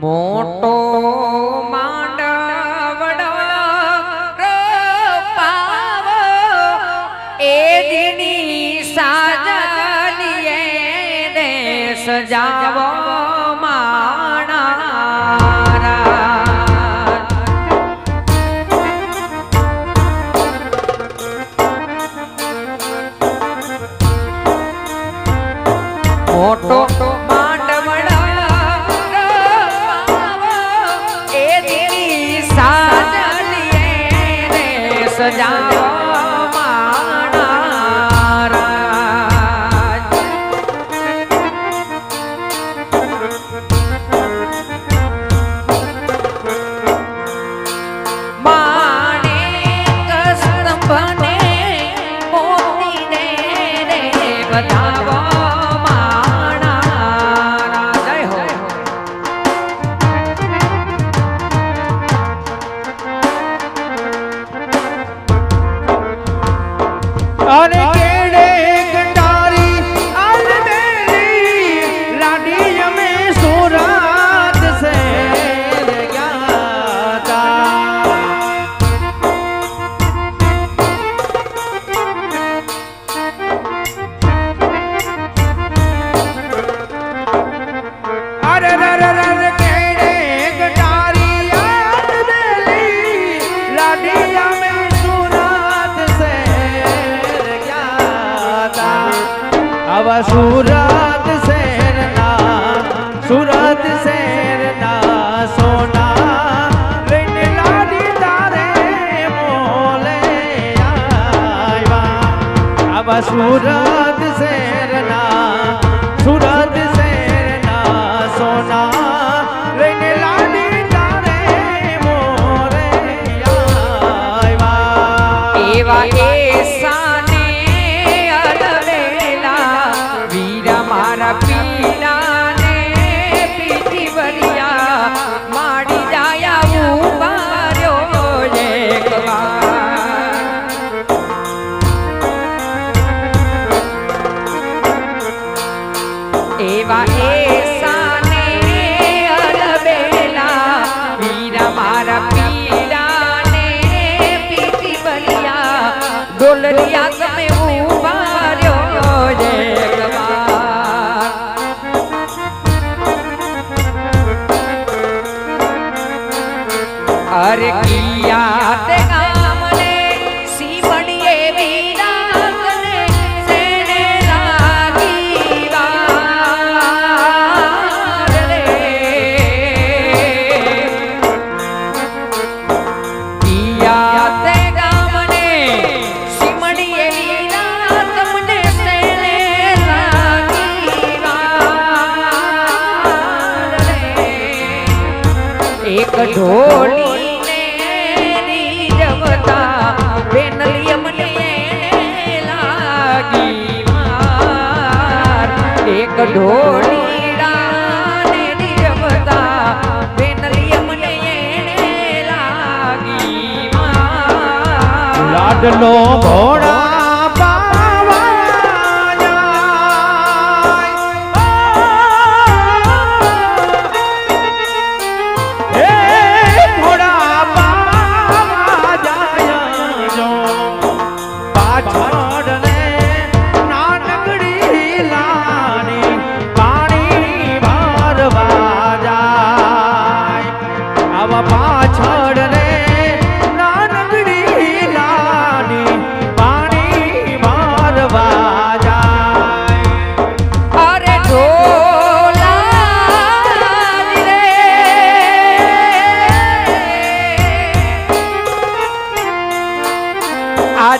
મોટો બાબા સુરત શહેરના લાડલો ભોળા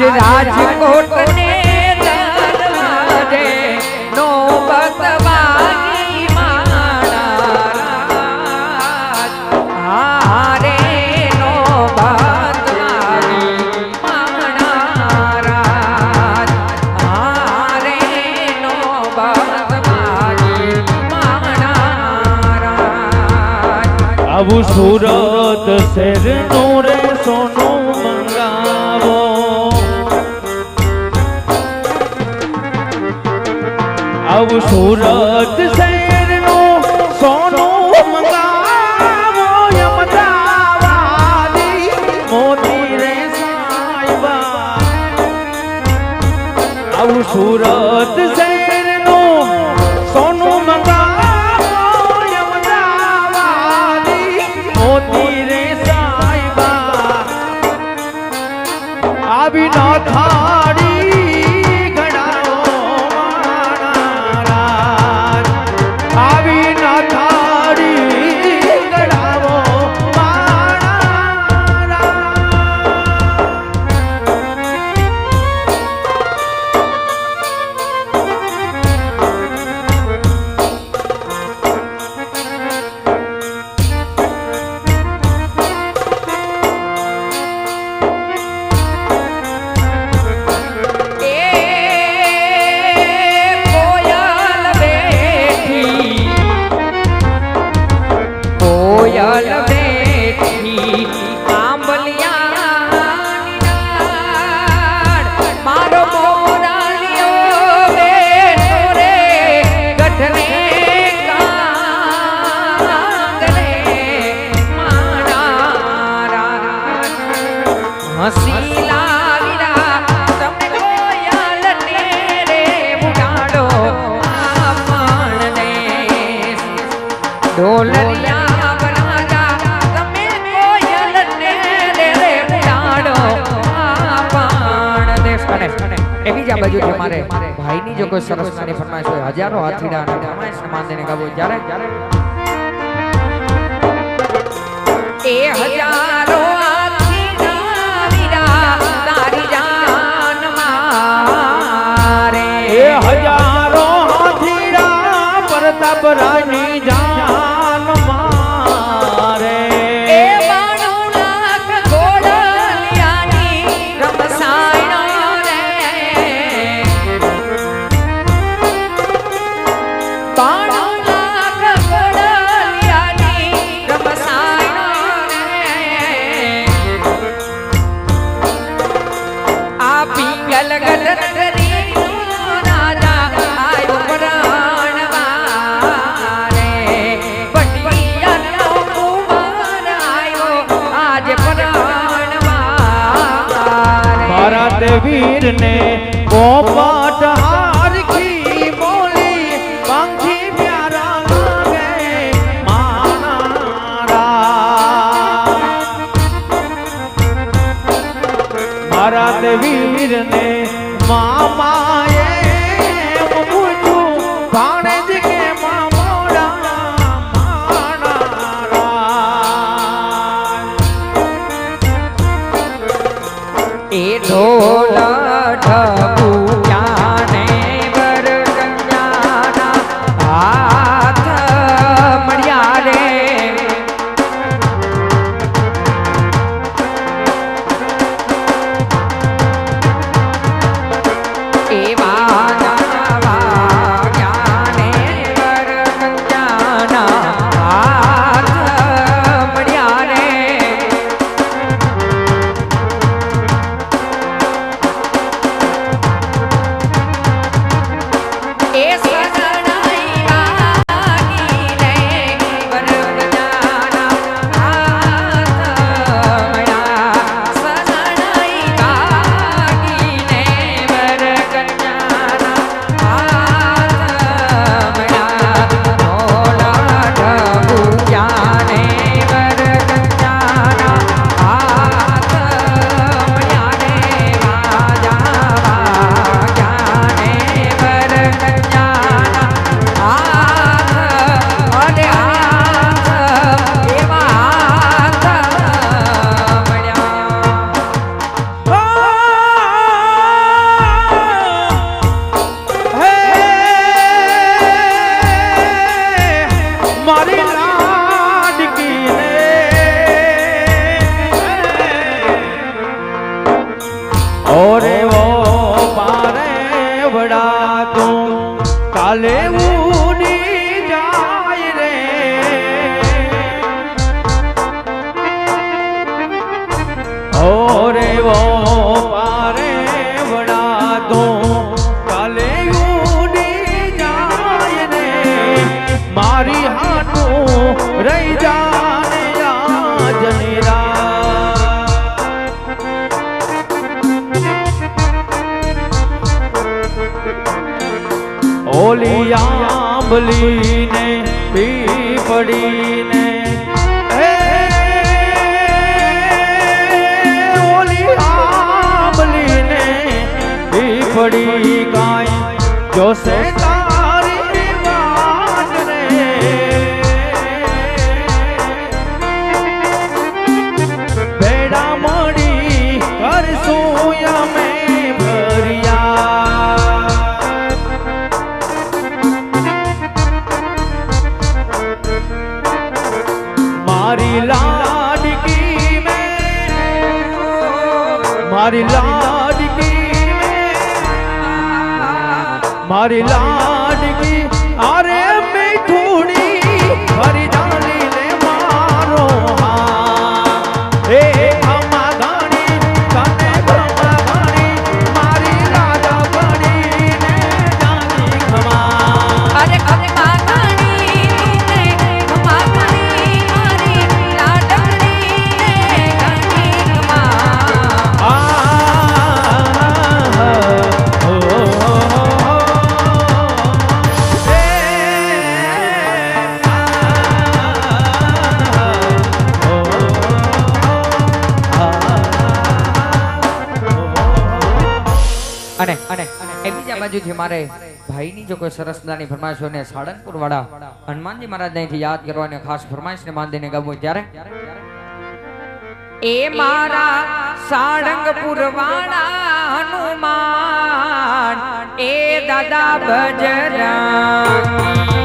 આજ રાજકોટ ને નોબત વાગી માણા હારે નોબત આવું સુરત શેરનું રે. આવું સુરત શહેરનું સોનું મંગાવો અમદાવાદી સુરત કહેવાય જો ભાઈ ની જો કોઈ સરસ નાની ફરમાઈશ હોય, હજારો હાથીડા અને ફરમાઈશ સમાન દેને ગાવો જ્યારે? એ હજારો વીરને ગોપાલ એ ઢોલા ઠાકુર મારી હાનું રહી જાને આજની રાત. ઓલી આંબલીને પીપડીને પડી ગાય જોશે. મારી લાડકી મારી લાડકી મારે ભાઈની જો કોઈ સરસ મજાની ફરમાઈશ હોય ને સાળંગપુર વાળા હનુમાનજી મહારાજ અહીંથી યાદ કરવાની ખાસ ફરમાઈશ ને માંદીને ગાવું હોય ત્યારે? એ મારા સાળંગપુર વાળા હનુમાન, એ દાદા બજરંગી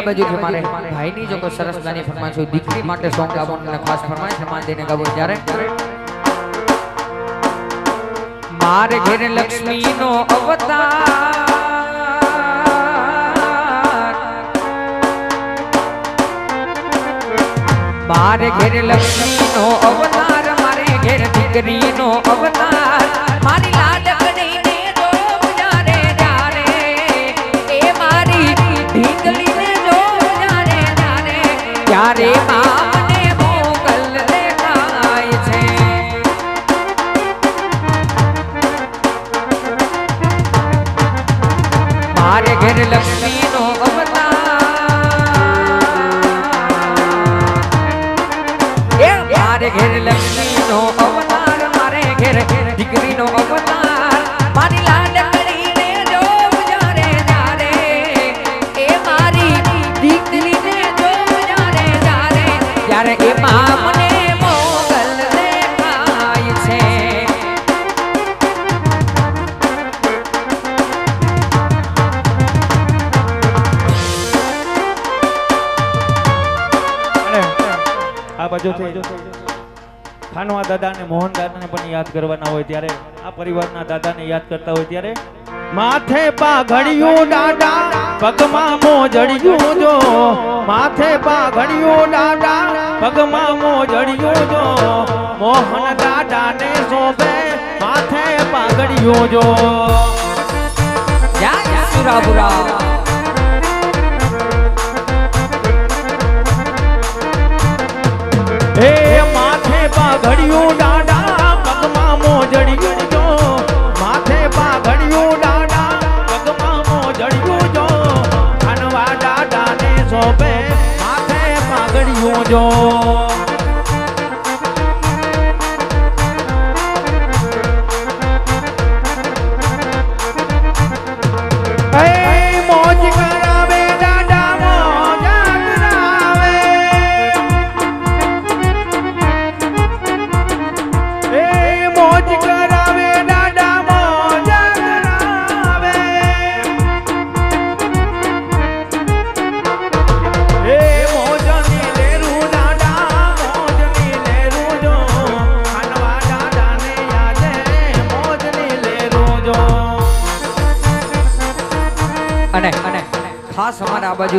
એવી જ આ બાજુથી મારે ભાઈની જો કોઈ સરસ મજાની ફરમાઈશ હોય દીકરી માટે સોંગ ગાવાનું અને ખાસ ફરમાઈશ માન દઈને ગાવું ત્યારે. મારે ઘેર લક્ષ્મીનો અવતાર. મારે ઘેર લક્ષ્મીનો અવતાર, મારે ઘેર દીકરીનો અવતાર. મારી લાડકડીને ત્યારે માં મને મોકલ દેખાય છે. મારે ઘેર લક્ષ્મીનો ત્યારે એ મને મોગલ દેખાય છે. આ બાજુથી ખાનવા દાદા અને મોહન દાદાને પણ યાદ કરવાના હોય ત્યારે, આ પરિવારના દાદાને યાદ કરતા હોય ત્યારે માથે પાઘડિયું ડાડા પગમાં મોજડિયું જો. માથે પાઘડિયું ડાડા પગમાં મોજડિયું જો. મોહન દાદાને શોભે માથે પાઘડિયું જો. સુરાબુરા હે માથે પાઘડિયું દાદા જો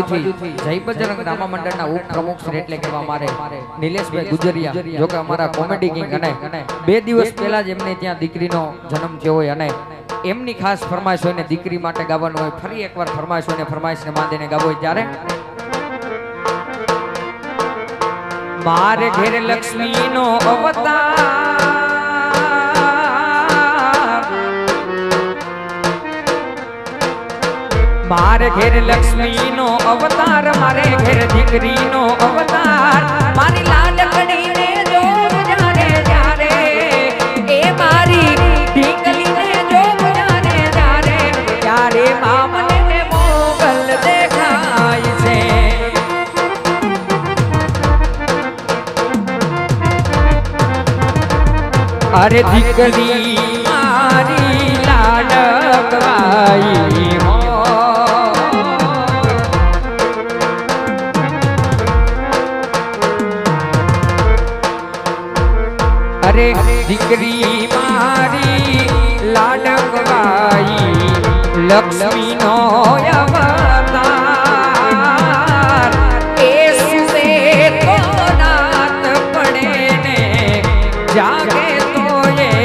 બાજુથી જય બજરંગ રામા મંડળના ઉપપ્રમુખ શ્રી એટલે કહેવા મારે નિલેશભાઈ ગુજરિયા જો કે અમારા કોમેડી કિંગ અને બે દિવસ પહેલા જ એમને ત્યાં દીકરીનો જન્મ થયો હોય અને એમની ખાસ ફરમાઈશ હોય ને દીકરી માટે ગાવાનું હોય ફરી એકવાર ફરમાઈશ હોય ને ફરમાઈશને માંડીને ગાવો હોય ત્યારે મારે ઘેર લક્ષ્મીનો અવતાર મારે ઘેર લક્ષ્મીનો અવતાર, મારે ઘેર દીકરીનો અવતાર. મારી લાડકડીને જો જાને જારે એ મારી ઢીંગલીને જો જાને જારે ત્યારે મામને મોગલ દેખાય છે. અરે દીકરી દીકરી મારી લાડકવાઈ લક્ષ્મી નો અવતાર. એ જાગે તો એ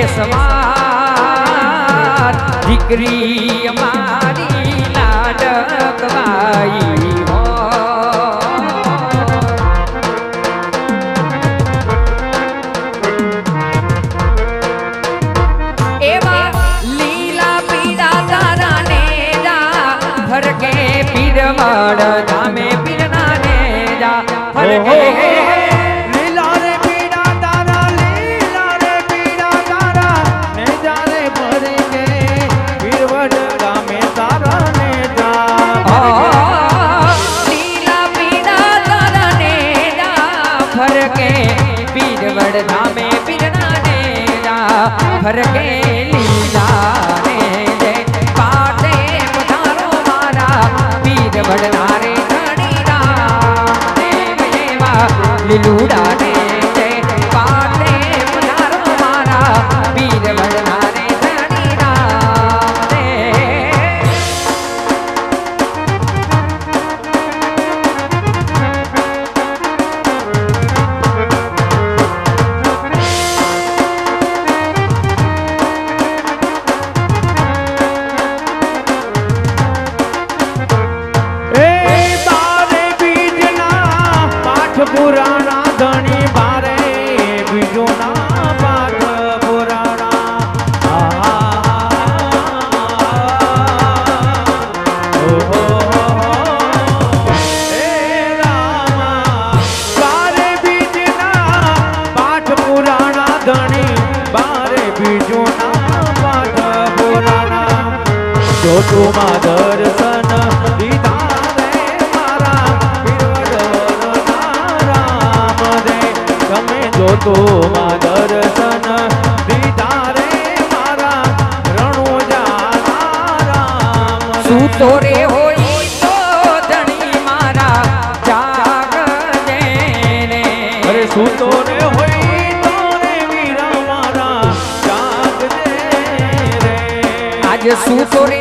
દીકરી અમારી લાડકવાઈ પીરવાડ ધામે પીરના ને જા ફરકે લીલા રે પીળા તારા લીલા રે પીળા તારા. ને જારે ભરે કે પીરવડ ગામે તારા ને જા લીલા પીળા તારા ને જા ફરકે પીરવડ ધામે પીરના ને જા ફરકે lũ đã જો તુમાં દર્શન દીધા રે મારા રણુજાના રામ સૂતો રે હોય તો ધણી મારા જાગજે ને. અરે સૂતો રે હોય તો રે રે. આજ સૂતો રે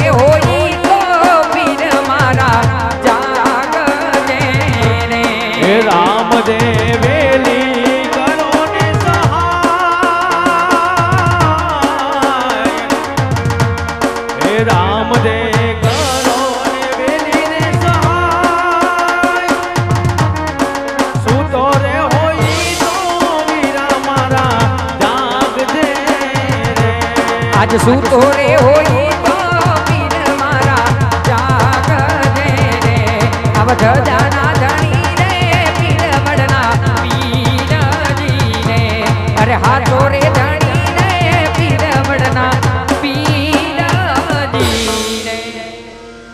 આજ સૂતો રે હોય